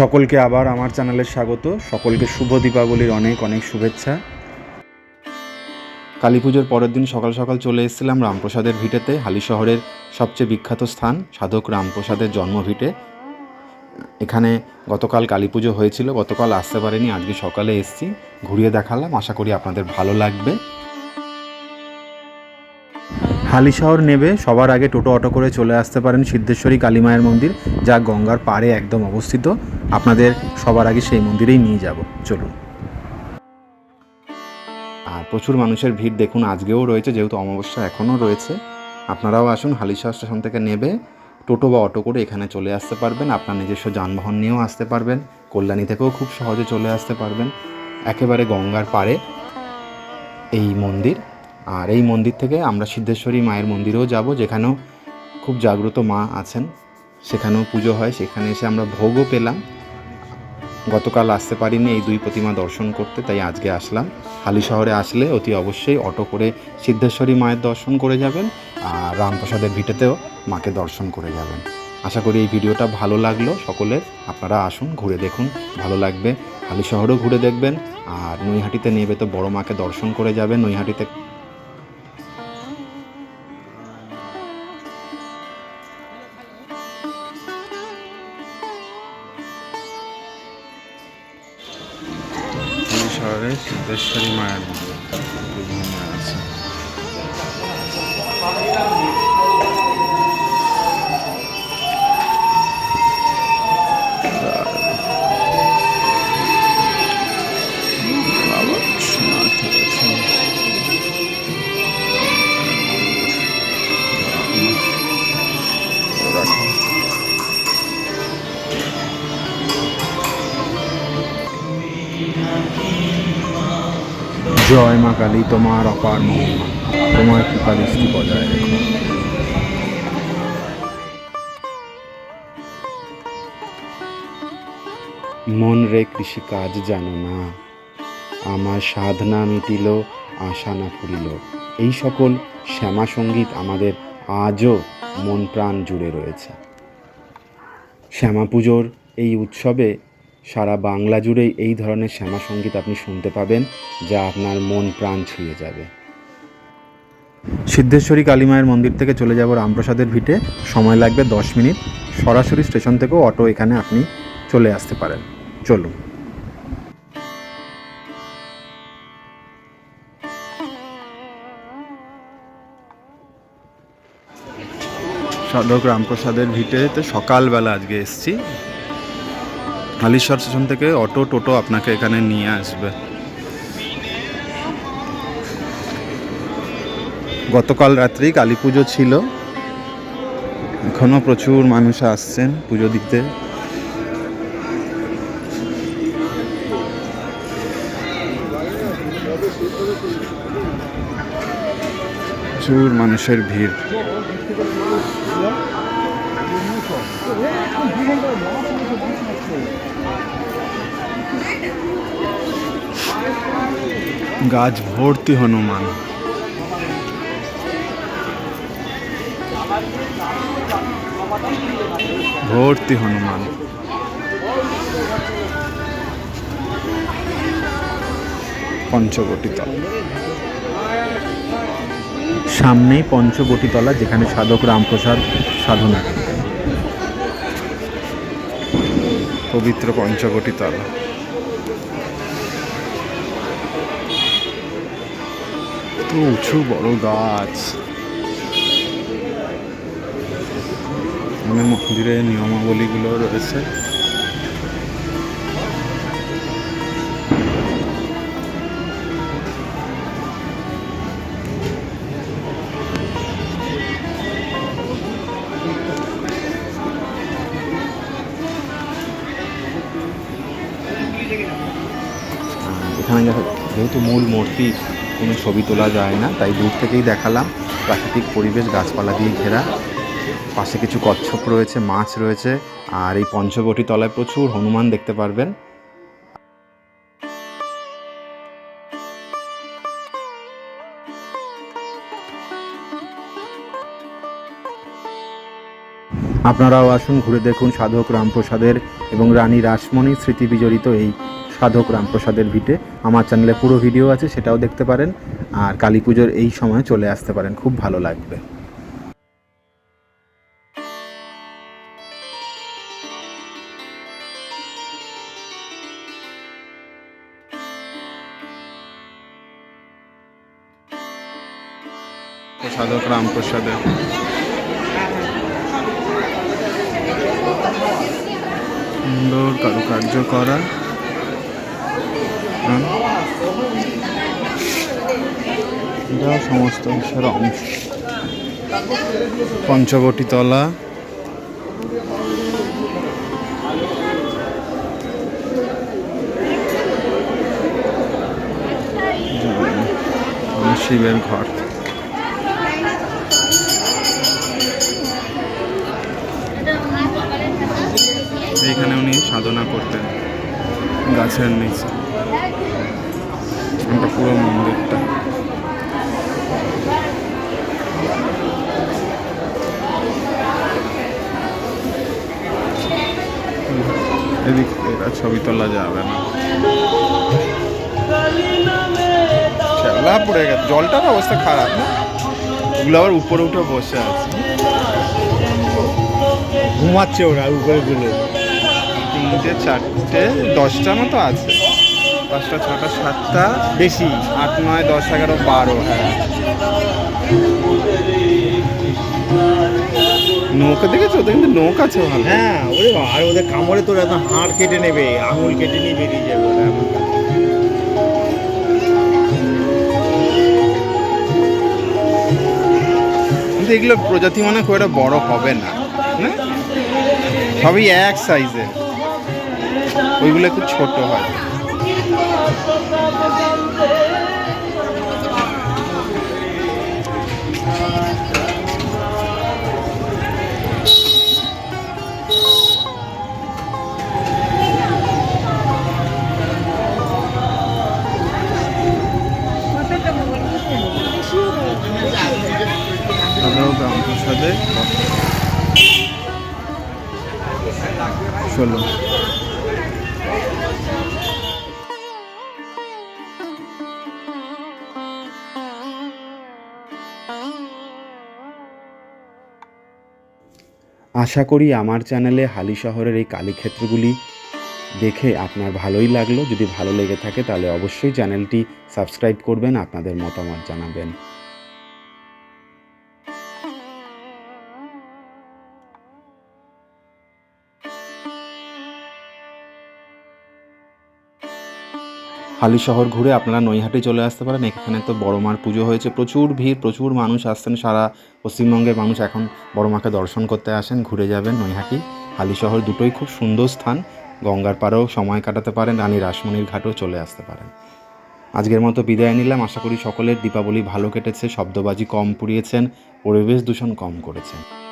সকলকে আবার আমার চ্যানেলে স্বাগত। সকলকে শুভ দীপাবলির অনেক অনেক শুভেচ্ছা। কালী পুজোর পরের দিন সকাল সকাল চলে এসেছিলাম রামপ্রসাদের ভিটেতে, হালি শহরের সবচেয়ে বিখ্যাত স্থান, সাধক রামপ্রসাদের জন্মভিটে। এখানে গতকাল কালী পুজো হয়েছিল, গতকাল আসতে পারিনি, আজকে সকালে এসেছি। ঘুরিয়ে দেখালাম, আশা করি আপনাদের ভালো লাগবে। হালিশহর নেবে, সবার আগে টোটো অটো করে চলে আসতে পারেন সিদ্ধেশ্বরী কালী মায়ের মন্দির, যা গঙ্গার পাড়ে একদম অবস্থিত। আপনাদের সবার আগে সেই মন্দিরেই নিয়ে যাব। চলুন। আর প্রচুর মানুষের ভিড় দেখুন, আজকেও রয়েছে, যেহেতু অমাবস্যা এখনও রয়েছে। আপনারাও আসুন, হালিশহর স্টেশন থেকে নেবে, টোটো বা অটো করে এখানে চলে আসতে পারবেন। আপনার নিজস্ব যানবাহন নিয়েও আসতে পারবেন, কল্যাণী থেকেও খুব সহজে চলে আসতে পারবেন। একেবারে গঙ্গার পাড়ে এই মন্দির। আর এই মন্দির থেকে আমরা সিদ্ধেশ্বরী মায়ের মন্দিরেও যাব, যেখানেও খুব জাগ্রত মা আছেন। সেখানেও পুজো হয়, সেখানে এসে আমরা ভোগও পেলাম। গতকাল আসতে পারিনি, এই দুই প্রতিমা দর্শন করতে, তাই আজকে আসলাম। হালি শহরে আসলে অতি অবশ্যই অটো করে সিদ্ধেশ্বরী মায়ের দর্শন করে যাবেন আর রামপ্রসাদের ভিটেতেও মাকে দর্শন করে যাবেন। আশা করি এই ভিডিওটা ভালো লাগল সকলের আপনারা আসুন, ঘুরে দেখুন, ভালো লাগবে। হালি শহরেও ঘুরে দেখবেন আর নৈহাটিতে নেবে তো বড় মাকে দর্শন করে যাবেন। নৈহাটিতে শহরে সিদ্ধেশ্বরী মায়ের মন্দির জয় মা কালী, তোমার অপার মহিমা। তোমার কৃপা দৃষ্টি বজায় রেখো। মন রে কৃষি কাজ জানো না, আমার সাধনা মিটিল, আশা না ফুরিল। এই সকল শ্যামা সংগীত আমাদের আজও মন প্রাণ জুড়ে রয়েছে। শ্যামা পুজোর এই উৎসবে সারা বাংলা জুড়েই এই ধরনের শ্যামা সংগীত আপনি শুনতে পাবেন, যা আপনার মন প্রাণ ছুঁয়ে যাবে। সিদ্ধেশ্বরী কালী মায়ের মন্দির থেকে চলে যাব রামপ্রসাদের ভিটে। সময় লাগবে দশ মিনিট। সরাসরি স্টেশন থেকেও অটো এখানে আপনি চলে আসতে পারেন। চলুন। সাধক রামপ্রসাদের ভিটেতে সকালবেলা আজকে এসছি। হালিশ্বর স্টেশন থেকে অটো টোটো আপনাকে এখানে নিয়ে আসবে। গতকাল রাত্রি কালী পুজো ছিল। এখনও প্রচুর মানুষ আসছেন পুজো দিতে। প্রচুর মানুষের ভিড়। গাছ ভর্তি হনুমান। ভর্তি হনুমান। পঞ্চবটি তলা। সামনেই পঞ্চবটি তলা যেখানে সাধক রামপ্রসাদ সাধনা করতেন। পবিত্র পঞ্চবটি তলা। উঁচু বড় গাছ। মানে মন্দিরের নিয়মাবলীগুলো রয়েছে। এখানে যেহেতু মূল মূর্তি কোনো ছবি তোলা যায় না, তাই দূর থেকেই দেখালাম। প্রাকৃতিক পরিবেশ, গাছপালা দিয়ে ঘেরা। পাশে কিছু কচ্ছপ রয়েছে, মাছ রয়েছে, আর এই পঞ্চবটি তলায় প্রচুর হনুমান দেখতে পারবেন। আপনারাও আসুন, ঘুরে দেখুন সাধক রামপ্রসাদের এবং রানী রাসমণির স্মৃতি বিজড়িত এই সাধক রামপ্রসাদের ভিটে। আমার চ্যানেলে পুরো ভিডিও আছে, সেটাও দেখতে পারেন। আর কালী পুজোর এই সময় চলে আসতে পারেন, খুব ভালো লাগবে। সাধক রামপ্রসাদের। সুন্দর কারুকার্য করা। এটা সমস্ত বিষয়ের অংশ। পঞ্চবটি তলা। শিবের ঘর। এইখানে উনি সাধনা করতেন গাছের নিচে। এটা পুরো মন্দিরটা। এদিক এরা ছবি তোলা যাবে না। পড়ে গেছে। জলটার অবস্থা খারাপ না? ওগুলো আবার উপরে উঠে বসে আছে। ঘুমাচ্ছে ওরা, উপরে গুলো তিনটে চারটে দশটা মতো আছে। পাঁচটা ছটা সাতটা বেশি। আট নয় দশ এগারো বারো হ্যাঁ। নৌকা দেখেছ? ওদের কিন্তু নৌকা আছে ভালো। হ্যাঁ ওরে বাবা, আর ওদের কামড়ে তোর একদম হাড় কেটে নেবে আঙুল কেটে নিয়ে বেরিয়ে যাবে ওরা এমন। কিন্তু এগুলো প্রজাতি মানে খুব একটা বড় হবে না না? সবই এক সাইজের ওইগুলো একটু ছোট হয়। রামপ্রসাদে আশা করি আমার চ্যানেলে হালি শহরের এই কালীক্ষেত্রগুলি দেখে আপনার ভালোই লাগল। যদি ভালো লেগে থাকে তাহলে অবশ্যই চ্যানেলটি সাবস্ক্রাইব করবেন, আপনাদের মতামত জানাবেন। হালি শহর ঘুরে আপনারা নৈহাটি চলে আসতে পারেন। এখানে তো বড় মার পুজো হয়েছে। প্রচুর ভিড়, প্রচুর মানুষ আসছেন সারা পশ্চিমবঙ্গের মানুষ। এখন বড় মাকে দর্শন করতে আসেন, ঘুরে যাবেন নৈহাটি। হালি শহর দুটোই খুব সুন্দর স্থান। গঙ্গার পাড়েও সময় কাটাতে পারেন, রানী রাসমণির ঘাটেও চলে আসতে পারেন। আজকের মতো বিদায় নিলাম। আশা করি সকলের দীপাবলি ভালো কেটেছে, শব্দবাজি কম পুড়িয়েছেন, পরিবেশ দূষণ কম করেছেন।